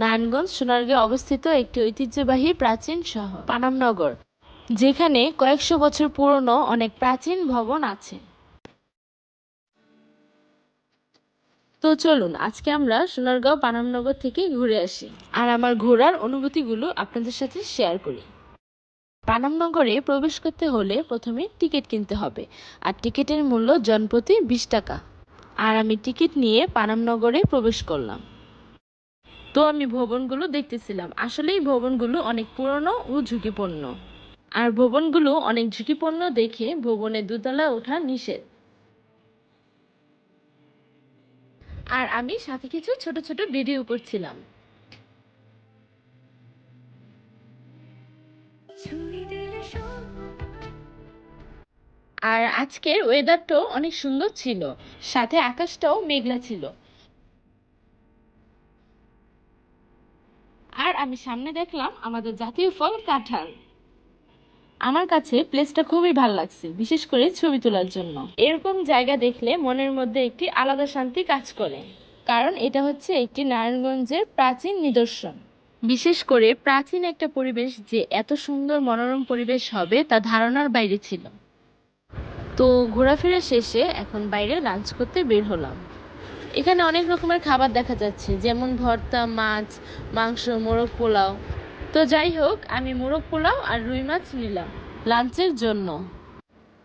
নারায়ণগঞ্জ সোনারগাঁয়ে অবস্থিত একটি ঐতিহ্যবাহী প্রাচীন শহর, পানামনগর, যেখানে কয়েকশো বছর পুরনো অনেক প্রাচীন ভবন আছে। তো চলুন, আজকে আমরা সোনারগাঁও, পানামনগর থেকে ঘুরে আসি আর আমার ঘোরার অনুভূতিগুলো আপনাদের সাথে শেয়ার করি। পানামনগরে প্রবেশ করতে হলে প্রথমে টিকিট কিনতে হবে আর টিকিটের মূল্য জনপ্রতি বিশ টাকা। আর আমি টিকিট নিয়ে পানামনগরে প্রবেশ করলাম। তো আমি ভবনগুলো দেখতেছিলাম। আসলেই ভবনগুলো অনেক পুরনো ও ঝুঁকিপূর্ণ। আর ভবনগুলো অনেক ঝুঁকিপূর্ণ দেখে ভবনে দুতলা ওঠা নিষেধ। আর আমি সাথে কিছু ছোট ছোট ভিডিও করছিলাম। আর আজকের ওয়েদারটাও অনেক সুন্দর ছিল। সাথে আকাশটাও মেঘলা ছিল। আমি সামনে দেখলাম আমাদের জাতীয় ফল কাঁঠাল। আমার কাছে প্লেসটা খুবই ভালো লাগছে, বিশেষ করে ছবি তোলার জন্য। এরকম জায়গা দেখলে মনের মধ্যে একটি আলাদা শান্তি কাজ করে। কারণ এটা হচ্ছে একটি নারায়ণগঞ্জের প্রাচীন নিদর্শন। বিশেষ করে প্রাচীন একটা পরিবেশ যে এত সুন্দর মনোরম পরিবেশ হবে তা ধারণার বাইরে ছিল। তো ঘোরাফেরা শেষে এখন বাইরে লাঞ্চ করতে বের হলাম। এখানে অনেক রকমের খাবার দেখা যাচ্ছে, যেমন ভর্তা, মাছ, মাংস, মোরগ পোলাও। তো যাই হোক, আমি মোরগ পোলাও আর রুই মাছ নিলাম লাঞ্চের জন্য।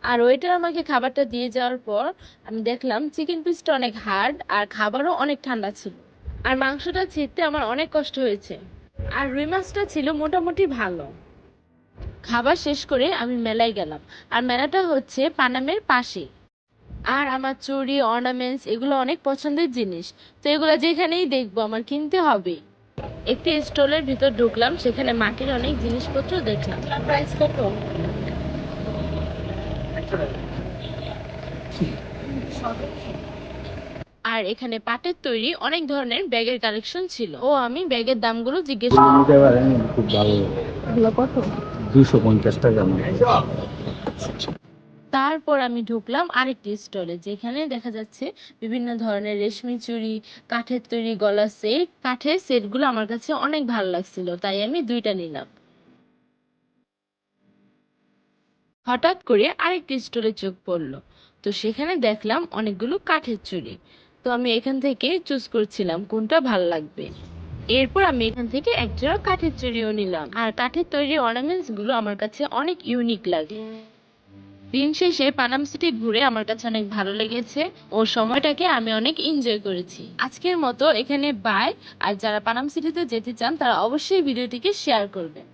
আর ওয়েটার আমাকে খাবারটা দিয়ে যাওয়ার পর আমি দেখলাম চিকেন পিসটা অনেক হার্ড আর খাবারও অনেক ঠান্ডা ছিল। আর মাংসটা ছিঁড়তে আমার অনেক কষ্ট হয়েছে। আর রুই মাছটা ছিল মোটামুটি ভালো। খাবার শেষ করে আমি মেলায় গেলাম। আর মেলাটা হচ্ছে পানামের পাশে। আর আমার চুড়ি অর্নামেন্টস এগুলো অনেক পছন্দের জিনিস। তো এগুলো যেখানেই দেখব আমার কিনতে হবে। একটি স্টলের ভিতর ঢুকলাম সেখানে মাটির অনেক জিনিসপত্র দেখলাম। প্রাইস কত? আর এখানে পাটের তৈরি অনেক ধরনের ব্যাগের কালেকশন ছিল। ও আমি ব্যাগের দামগুলো জিজ্ঞেস পারেন খুব ভালো। এগুলো কত? দুশো পঞ্চাশ টাকা। তারপর আমি ঢুকলাম আরেকটি স্টলে, যেখানে দেখা যাচ্ছে বিভিন্ন ধরনের রেশমি চুড়ি, কাঠের তৈরি গলা সেট, কাঠের সেটগুলো আমার কাছে অনেক ভালো লাগছিল, তাই আমি দুইটা নিলাম। হঠাৎ করে আরেকটি স্টলে চোখ পড়ল, তো সেখানে দেখলাম অনেকগুলো কাঠের চুড়ি। তো আমি এখান থেকে চুজ করছিলাম কোনটা ভালো লাগবে। এরপর আমি এখান থেকে একজোড়া কাঠের চুড়িও নিলাম। আর কাঠের তৈরি অর্নামেন্টসগুলো আমার কাছে অনেক ইউনিক লাগে। দিন শেষে পানাম সিটি ঘুরে আমার কাছে অনেক ভালো লেগেছে। ও সময়টাকে আমি অনেক এনজয় করেছি। আজকের মতো এখানে বাই আর যারা পানাম সিটিতে যেতে চান, তারা অবশ্যই ভিডিওটিকে শেয়ার করবেন।